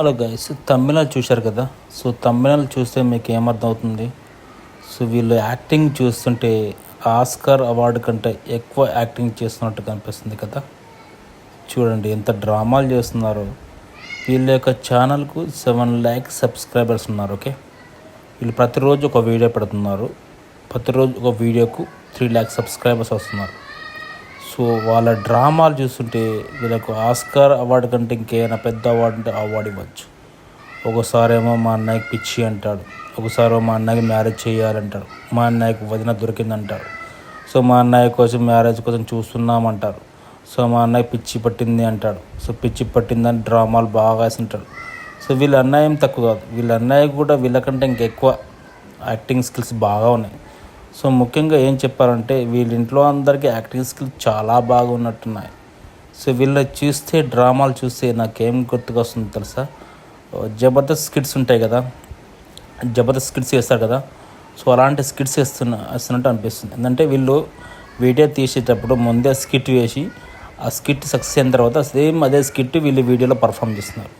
Hello guys Tamil Nadu చూశారు కదా? So Tamil Nadu చూస్తే మీకు ఏమర్థమవుతుంది సో వీళ్ళు యాక్టింగ్ చూస్తుంటే ఆస్కార్ అవార్డు కంటే ఎక్కువ యాక్టింగ్ చేస్తున్నట్టు కనిపిస్తుంది కదా? చూడండి ఎంత డ్రామాలు చేస్తున్నారో. వీళ్ళ యొక్క ఛానల్కు సెవెన్ ల్యాక్స్ సబ్స్క్రైబర్స్ ఉన్నారు ఓకే వీళ్ళు ప్రతిరోజు ఒక వీడియో పెడుతున్నారు. ప్రతిరోజు ఒక వీడియోకు త్రీ ల్యాక్స్ సబ్స్క్రైబర్స్ వస్తున్నారు. సో వాళ్ళ డ్రామాలు చూస్తుంటే వీళ్ళకు ఆస్కార్ అవార్డు కంటే ఇంకేమైనా పెద్ద అవార్డు అంటే అవార్డు ఇవ్వచ్చు. ఒకసారేమో మా అన్నయ్యకి పిచ్చి అంటాడు. ఒకసారి మా అన్నయ్యకి మ్యారేజ్ చేయాలంటారు మా అన్నయ్యకి వదిన దొరికిందంటారు సో మా అన్నయ్య కోసం మ్యారేజ్ కోసం చూస్తున్నామంటారు. సో మా అన్నయ్య పిచ్చి పట్టింది అంటాడు. సో పిచ్చి పట్టిందని డ్రామాలు బాగా వేసింటాడు సో వీళ్ళ అన్నయ్యం తక్కువ కాదు. వీళ్ళ అన్నయ్య కూడా వీళ్ళకంటే ఇంకెక్కువ యాక్టింగ్ స్కిల్స్ బాగా ఉన్నాయి. సో ముఖ్యంగా ఏం చెప్పారంటే వీళ్ళింట్లో అందరికీ యాక్టింగ్ స్కిల్స్ చాలా బాగా ఉన్నట్టున్నాయి సో వీళ్ళు చూస్తే డ్రామాలు చూస్తే నాకేం గుర్తుకొస్తుంది తెలుసా? జబర్దస్త్ స్కిట్స్ ఉంటాయి కదా? జబర్దస్త్ స్కిట్స్ వేస్తారు కదా? సో అలాంటి స్కిట్స్ వేస్తున్న వేస్తున్నట్టు అనిపిస్తుంది. ఎందుకంటే వీళ్ళు వీడియో తీసేటప్పుడు ముందే స్కిట్ వేసి ఆ స్కిట్ సక్సెస్ అయిన తర్వాత సేమ్ అదే స్కిట్ వీళ్ళు వీడియోలో పర్ఫామ్ చేస్తున్నారు.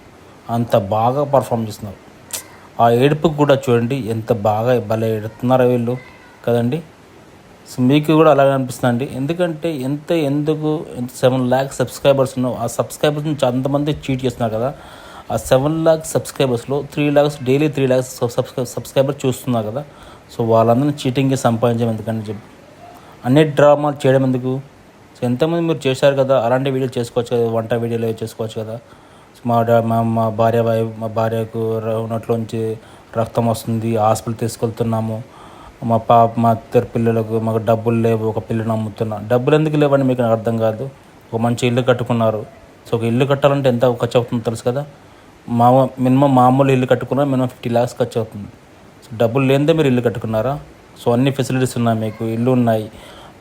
అంత బాగా పర్ఫామ్ చేస్తున్నారు. ఆ ఏడుపు కూడా చూడండి ఎంత బాగా భలే ఎడుతున్నారో వీళ్ళు. కదండి? సో మీకు కూడా అలాగే అనిపిస్తుంది అండి ఎందుకంటే ఎంత ఎందుకు ఎంత సెవెన్ ల్యాక్ సబ్స్క్రైబర్స్ ఉన్నావు ఆ సబ్స్క్రైబర్స్ నుంచి అంతమంది చీట్ చేస్తున్నారు కదా. ఆ seven lakh సబ్స్క్రైబర్స్లో three lakhs daily three lakhs సబ్స్క్రై subscriber చూస్తున్నారు కదా. సో వాళ్ళందరినీ చీటింగ్కి సంపాదించడం ఎందుకని చెప్పి. అన్ని డ్రామాలు చేయడం ఎందుకు? సో ఎంతమంది మీరు చేశారు కదా అలాంటి వీడియోలు చేసుకోవచ్చు కదా వంట వీడియోలు చేసుకోవచ్చు కదా. మా మా మా భార్య మా భార్యకు ఉన్నట్లోంచి రక్తం వస్తుంది హాస్పిటల్ తీసుకెళ్తున్నాము. మా పాప మా ఇద్దరు పిల్లలకు మాకు డబ్బులు లేవు ఒక పిల్లని అమ్ముతున్నా డబ్బులు ఎందుకు లేవని మీకు అర్థం కాదు. ఒక మంచి ఇల్లు కట్టుకున్నారు. సో ఒక ఇల్లు కట్టాలంటే ఎంత ఖర్చు అవుతుందో తెలుసు కదా? మా మినిమం మామూలు ఇల్లు కట్టుకున్నా మినిమం ఫిఫ్టీ ల్యాక్స్ ఖర్చు అవుతుంది. సో డబ్బులు లేనిదే మీరు ఇల్లు కట్టుకున్నారా? సో అన్ని ఫెసిలిటీస్ ఉన్నాయి మీకు ఇల్లు ఉన్నాయి.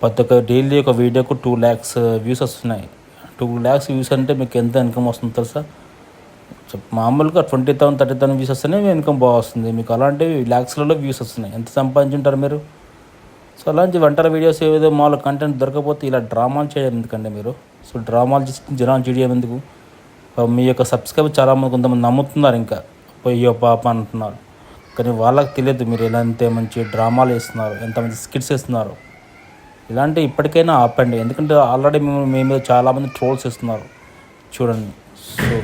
ప్రతి ఒక్క డైలీ ఒక వీడియోకు టూ ల్యాక్స్ వ్యూస్ వస్తున్నాయి. టూ ల్యాక్స్ వ్యూస్ అంటే మీకు ఎంత ఇన్కమ్ వస్తుందో తెలుసా? మామూలుగా twenty thousand thirty thousand views వస్తేనే మీ ఇన్కమ్ బాగా వస్తుంది. మీకు అలాంటివి ల్యాక్స్లలో వ్యూస్ వస్తున్నాయి. ఎంత సంపాదించుంటారు మీరు? సో అలాంటి వంటల వీడియోస్ ఏదో మామూలు కంటెంట్ దొరకపోతే ఇలా డ్రామాలు చేయడం ఎందుకండి మీరు? సో డ్రామాలు చేసి జనాలు చేయడం ఎందుకు? మీ యొక్క సబ్స్క్రైబర్ చాలామంది కొంతమంది నమ్ముతున్నారు ఇంకా. పోయో పాప అంటున్నారు. కానీ వాళ్ళకి తెలియదు మీరు ఎలా ఎంత మంచి డ్రామాలు వేస్తున్నారు ఎంతమంది స్కిట్స్ వేస్తున్నారు ఇలాంటి ఇప్పటికైనా ఆపండి. ఎందుకంటే ఆల్రెడీ మేము మీ మీద చాలామంది ట్రోల్స్ వేస్తున్నారు చూడండి. సో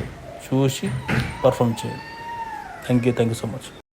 చూసి పర్ఫామ్ చేయండి. Thank you thank you so much